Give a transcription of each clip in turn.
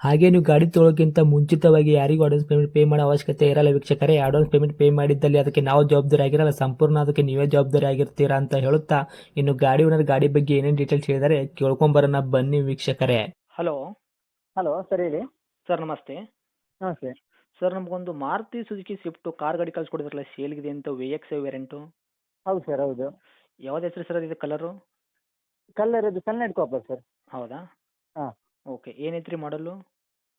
ಹಾಗೆ ನೀವು ಗಾಡಿ ತೊಳೋಕ್ಕಿಂತ ಮುಂಚಿತವಾಗಿ ಯಾರಿಗೂ ಅಡ್ವಾನ್ಸ್ ಪೇಮೆಂಟ್ ಪೇ ಮಾಡೋ ಅವಶ್ಯಕತೆ ಇರಲ್ಲ ವೀಕ್ಷಕರೇ. ಅಡ್ವಾನ್ಸ್ ಪೇಮೆಂಟ್ ಪೇ ಮಾಡಿದ್ದಲ್ಲಿ ಅದಕ್ಕೆ ನಾವು ಜವಾಬ್ದಾರಿ ಆಗಿರಲ್ಲ. ಸಂಪೂರ್ಣ ಅದಕ್ಕೆ ನೀವೇ ಜವಾಬ್ದಾರಿ ಆಗಿರ್ತೀರಾ ಅಂತ ಹೇಳುತ್ತಾ ಇನ್ನು ಗಾಡಿ ಓನರ್ ಗಾಡಿ ಬಗ್ಗೆ ಏನೇನು ಡೀಟೇಲ್ಸ್ ಹೇಳಿದರೆ ಕೇಳ್ಕೊಂಬರೋಣ ಬನ್ನಿ ವೀಕ್ಷಕರೇ. ಹಲೋ ಹಲೋ ಸರ್ ಹೇಳಿ. ಸರ್ ನಮಸ್ತೆ. ನಮಸ್ತೆ ಸರ್ ನಮಗೊಂದು ಮಾರುತಿ ಸುಜುಕಿ ಸ್ವಿಫ್ಟ್ ಕಾರ್ ಗಾಡಿ ಕಳ್ಸಿಕೊಡಿದ್ರಲ್ಲ ಸೇಲ್ಗಿದೆ ಅಂತ ವಿ ಎಕ್ಸ್ ವೇರಿಯಂಟು ಹೌದು ಸರ್ ಹೌದು. ಯಾವ್ದು ಹೆಸರು ಸರ್ ಇದು ಕಲರು ಕಲರ್ ಅದು ಸನ್ಲೈಟ್ ಕಾಪರ್ ಸರ್ ಹೌದಾ? ಹಾಂ. ಓಕೆ ಏನೈತ್ರಿ ರೀ ಮಾಡಲು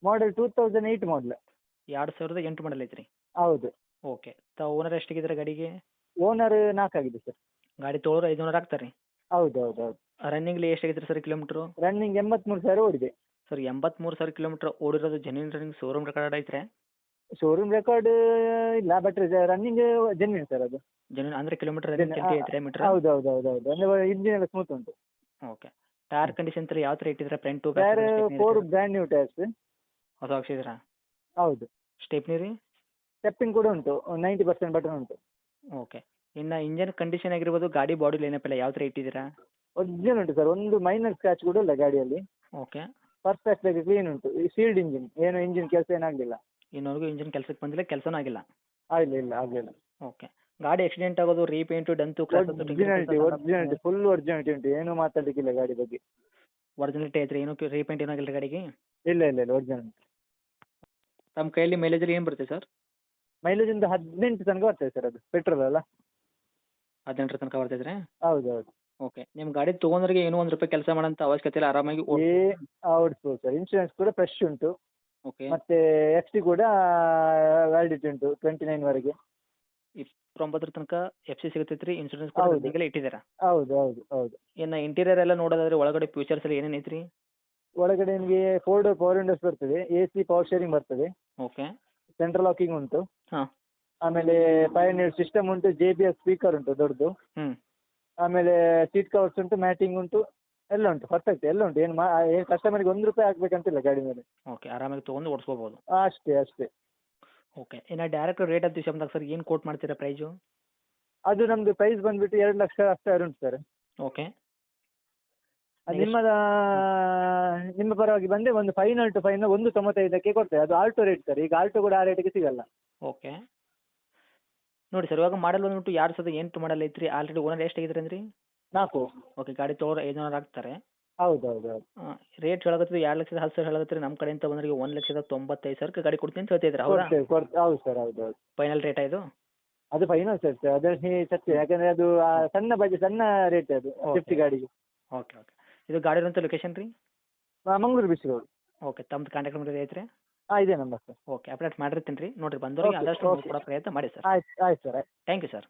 model two thousand eight model ಎರಡು ಸಾವಿರದ ಎಂಟು ಮಾಡಲ್ ಐತ್ರಿ? ಹೌದು. ಓಕೆ ತಾವು ಓನರ್ ಎಷ್ಟಿಗಿದ್ರೆ ಗಾಡಿಗೆ? ಓನರ್ ನಾಲ್ಕಾಗಿದೆ ಸರ್ ಗಾಡಿ ತೊಗೊಳೋರು ಐದುನೂರು ಆಗ್ತಾರೆ? ರೀ ಹೌದು ಹೌದು ಹೌದು ರನ್ನಿಂಗ್ಲಿ ಎಷ್ಟಾಗೈತೆ ರೀ ಸರ್ ಕಿಲೋಮೀಟರ್ ರನ್ನಿಂಗ್ ಎಂಬತ್ಮೂರು ಸಾವಿರ ಓಡಿದೆ. ಸರ್ ಎಂಬತ್ಮೂರು ಸಾವಿರ ಕಿಲೋಮೀಟ್ರ್ ಓಡಿರೋದು ಜೆನ್ಯೂನ್ ರನ್ನಿಂಗ್ ಶೋರೂಮ್ ರೆಕಾರ್ಡ್ ಐತ್ರಿ? ಶೋರೂಮ್ ರೆಕಾರ್ಡ್ ಇಲ್ಲ ಬಟ್ ರನ್ನಿಂಗ್ ಜೆನ್ಯೂನ್ ಸರ್ ಅದು. ಜೆನ್ಯೂನ್ ಅಂದರೆ ಕಿಲೋಮೀಟರ್ ಐತ್ರಿ ಮೀಟ್ರ್ ಹೌದು ಹೌದು ಹೌದು ಹೌದು ಅಂದರೆ ಇಂಜಿನ್ ಎಲ್ಲ ಸ್ಮೂತ್ ಉಂಟು. ಓಕೆ ಟೈರ್ ಕಂಡೀಷನ್ ತರ ಯಾವ ಥರ ಇಟ್ಟಿದ್ರೆ front tyre four brand new tyres ಹೊಸ ಹಾಕ್ಸಿದ್ರಾ ಹೌದು. ಸ್ಟೆಪ್ನಿ ರೀ ಸ್ಟೆಪ್ಪಿಂಗ್ ಕೂಡ ಉಂಟು. ನೈಂಟಿ ಪರ್ಸೆಂಟ್ ಬಟನ್ ಉಂಟು. ಓಕೆ ಇನ್ನು ಇಂಜನ್ ಕಂಡೀಷನ್ ಆಗಿರ್ಬೋದು ಗಾಡಿ ಬಾಡಿ ಲೈನಪ್ ಎಲ್ಲ ಯಾವ ಥರ ಇಟ್ಟಿದ್ದೀರಾ? ಒರಿಜಿನಲ್ ಉಂಟು ಸರ್ ಒಂದು ಮೈನರ್ ಸ್ಕ್ರಾಚ್ ಕೂಡ ಇಲ್ಲ ಗಾಡಿಯಲ್ಲಿ. ಓಕೆ ಪರ್ಫೆಕ್ಟ್ ಆಗಿ ಕ್ಲೀನ್ ಉಂಟು. ಈ ಸೀಲ್ಡ್ ಇಂಜಿನ್ ಏನು ಇಂಜಿನ್ ಕೆಲಸ ಏನಾಗಲಿಲ್ಲ ಇನ್ನೊರ್ಗೂ ಇಂಜಿನ್ ಕೆಲಸಕ್ಕೆ ಬಂದಿಲ್ಲ ಕೆಲಸನೂ ಆಗಿಲ್ಲ. ಆಗಿಲ್ಲ ಇಲ್ಲ ಆಗಲಿಲ್ಲ. ಓಕೆ ಗಾಡಿ ಆಕ್ಸಿಡೆಂಟ್ ಆಗೋದು ರೀಪೇಂಟು ಡಂತು ಒರಿಜಿನಾಲಿಟಿ ಒರಿಜಿನಾಲಿಟಿ ಫುಲ್ ಒರಿಜಿನಾಲಿಟಿ ಉಂಟು. ಏನು ಮಾತಾಡ್ಲಿಕ್ಕಿಲ್ಲ ಗಾಡಿ ಬಗ್ಗೆ. ಒರಿಜಿನಲಿಟಿ ಐತ್ರಿ ಏನು ರೀಪೇಂಟ್ ಏನಾಗಿಲ್ಲ ಗಾಡಿಗೆ? ಇಲ್ಲ ಇಲ್ಲ ಇಲ್ಲ ಒರಿಜಿನಲ್ ತಮ್ಮ ಕೈಯಲ್ಲಿ ಮೈಲೇಜ್ ಏನು ಬರುತ್ತೆ ಸರ್ ಮೈಲೇಜ್ ಒಂದು ಹದಿನೆಂಟು ತನಕ ಬರ್ತದೆ ಸರ್ ಅದು ಪೆಟ್ರೋಲ್ ಅಲ್ಲ. ಹದಿನೆಂಟರ ತನಕ ಬರ್ತೈತ್ರಿ ಹೌದು ಹೌದು. ಓಕೆ ನಿಮ್ಮ ಗಾಡಿ ತೊಗೊಂಡ್ರಿಗೆ ಏನೋ ಒಂದು ರೂಪಾಯಿ ಕೆಲಸ ಮಾಡೋಂಥ ಅವಶ್ಯಕತೆ ಇಲ್ಲ ಆರಾಮಾಗಿ ಏ ಓಡಿಸ್ಬೋದು ಸರ್ ಇನ್ಶೂರೆನ್ಸ್ ಕೂಡ ಫ್ರೆಶ್ ಉಂಟು. ಓಕೆ ಮತ್ತೆ ಎಫ್ ಸಿ ಕೂಡ ವ್ಯಾಲಿಡಿಟಿ ಉಂಟು ಟ್ವೆಂಟಿ ನೈನ್ ವರೆಗೆ. ಇಪ್ಪತ್ತೊಂಬತ್ತರ ತನಕ ಎಫ್ ಸಿ ಸಿಗುತ್ತೆ ರೀ ಇನ್ಶೂರೆನ್ಸ್ ಕೂಡ ಹೌದು. ರನ್ನಿಂಗೆಲ್ಲ ಇಟ್ಟಿದ್ದೀರಾ? ಹೌದು ಹೌದು ಹೌದು. ಇನ್ನು ಇಂಟೀರಿಯರ್ ಎಲ್ಲ ನೋಡೋದಾದ್ರೆ ಒಳಗಡೆ ಫ್ಯೂಚರ್ಸ್ ಎಲ್ಲ ಏನೇನು ಐತ್ರಿ? ಒಳಗಡೆ ನಿಮಗೆ ಫೋರ್ ಡೋರ್ ಪವರ್ ವಿಂಡೋಸ್ ಬರ್ತದೆ ಎ ಸಿ ಪವರ್ ಶೇರಿಂಗ್ ಬರ್ತದೆ. ಓಕೆ ಸೆಂಟ್ರಲ್ ಲಾಕಿಂಗ್ ಉಂಟು. ಹಾ. ಆಮೇಲೆ ಫೈವ್ ಹಂಡ್ರೆಡ್ ಸಿಸ್ಟಮ್ ಉಂಟು ಜೆ ಬಿ ಎಸ್ ಸ್ಪೀಕರ್ ಉಂಟು ದೊಡ್ಡದು. ಹ್ಮ್. ಆಮೇಲೆ ಸೀಟ್ ಕವರ್ಸ್ ಉಂಟು ಮ್ಯಾಟಿಂಗ್ ಉಂಟು ಎಲ್ಲ ಉಂಟು ಪರ್ಫೆಕ್ಟ್ ಎಲ್ಲ ಉಂಟು. ಏನು ಮಾ ಏನು ಕಸ್ಟಮರ್ಗೆ ಒಂದು ರೂಪಾಯಿ ಹಾಕ್ಬೇಕಂತಿಲ್ಲ ಗಾಡಿ ಮೇಲೆ. ಓಕೆ ಆರಾಮಾಗಿ ತೊಗೊಂಡು ಓಡಿಸ್ಕೋಬೋದು. ಅಷ್ಟೇ ಅಷ್ಟೇ. ಓಕೆ ಇನ್ನು ಡೈರೆಕ್ಟ್ ರೇಟ್ ಅಂತ ವಿಷಯ ಬಂದಾಗ ಸರ್ ಏನು ಕೋಟ್ ಮಾಡ್ತೀರಾ ಪ್ರೈಸು ಅದು ನಮ್ದು ಪ್ರೈಸ್ ಬಂದ್ಬಿಟ್ಟು ಎರಡು ಲಕ್ಷ ಅಷ್ಟೇ ಉಂಟು ಸರ್ ಓಕೆ ನಿಮ್ಮದ ನಿಮ್ಮ ಪರವಾಗಿ ಬಂದರೆ ಒಂದು ಫೈನಲ್ ಟು ಫೈನಲ್ ಒಂದು ತೊಂಬತ್ತೈದಕ್ಕೆ ಕೊಡ್ತೇವೆ. ಅದು ಆಲ್ಟೋ ರೇಟ್ ಸರ್. ಈಗ ಆಲ್ಟೋ ಕೂಡ ಆ ರೇಟಿಗೆ ಸಿಗಲ್ಲ. ಓಕೆ ನೋಡಿ ಸರ್ ಇವಾಗ ಮಾಡಲ್ ಬಂದ್ಬಿಟ್ಟು ಎರಡು ಸಾವಿರದ ಎಂಟು ಮಾಡಲ್ ಐತ್ರಿ? ಆಲ್ರೆಡಿ ಓನರ್ ಎಷ್ಟಾಗಿದ್ರಿ ಅಂದ್ರಿ? ನಾಲ್ಕು. ಓಕೆ ಗಾಡಿ ತೊಗೊಳೋರು ಓನರ್ ಆಗ್ತಾರೆ. ಹೌದು ಹೌದು ಹೌದು ರೇಟ್ ಹೇಳಕತ್ತಿದ್ರು ಎರಡು ಲಕ್ಷದ ಹತ್ತು ಸಾವಿರ ಹೇಳಕತ್ತೀರಿ ನಮ್ಮ ಕಡೆಯಿಂದ ಬಂದ್ರಿಗೆ ಒಂದು ಲಕ್ಷದ ತೊಂಬತ್ತೈದು ಸಾವಿರಕ್ಕೆ ಗಾಡಿ ಕೊಡ್ತೀನಿ ಅಂತ ಹೇಳ್ತಿದ್ರಿ. ಹೌದಾ? ಕೊಡ್ತೇವೆ ಕೊಡ್ತೇವೆ. ಹೌದು ಸರ್ ಹೌದು ಹೌದು. ಫೈನಲ್ ರೇಟ್ ಇದು? ಅದು ಫೈನಲ್ ಸರ್ ಅದೇ ಸತ್ಯ. ಯಾಕಂದ್ರೆ ಅದು ಆ ಸಣ್ಣ ಬಜೆಟ್ ಸಣ್ಣ ರೇಟ್ ಅದು ಸ್ವಿಫ್ಟ್ ಫಿಫ್ಟಿ ಗಾಡಿಗೆ. ಓಕೆ ಓಕೆ ಇದು ಗಾಡಿ ಇರುವಂಥ ಲೊಕೇಶನ್ ರೀ? Mangaluru B C road. Okay ತಮ್ಮದು ಕಾಂಟ್ಯಾಕ್ಟ್ ನಂಬರ್ ಐತ್ರಿ? ಹಾಂ ಇದೇ ನಂಬರ್ ಸರ್ ಓಕೆ ಅಪ್ಡೇಟ್ ಮಾಡಿರ್ತೀನಿ ರೀ. ನೋಡಿರಿ ಬಂದವ್ರಿಗೆ ಆದಷ್ಟು. ಕೊಡೋ ಪ್ರಯತ್ನ ಮಾಡಿ ಸರ್ ಆಯ್ತು ಆಯ್ತು ಸರ್ ಆಯ್ತು. Thank you sir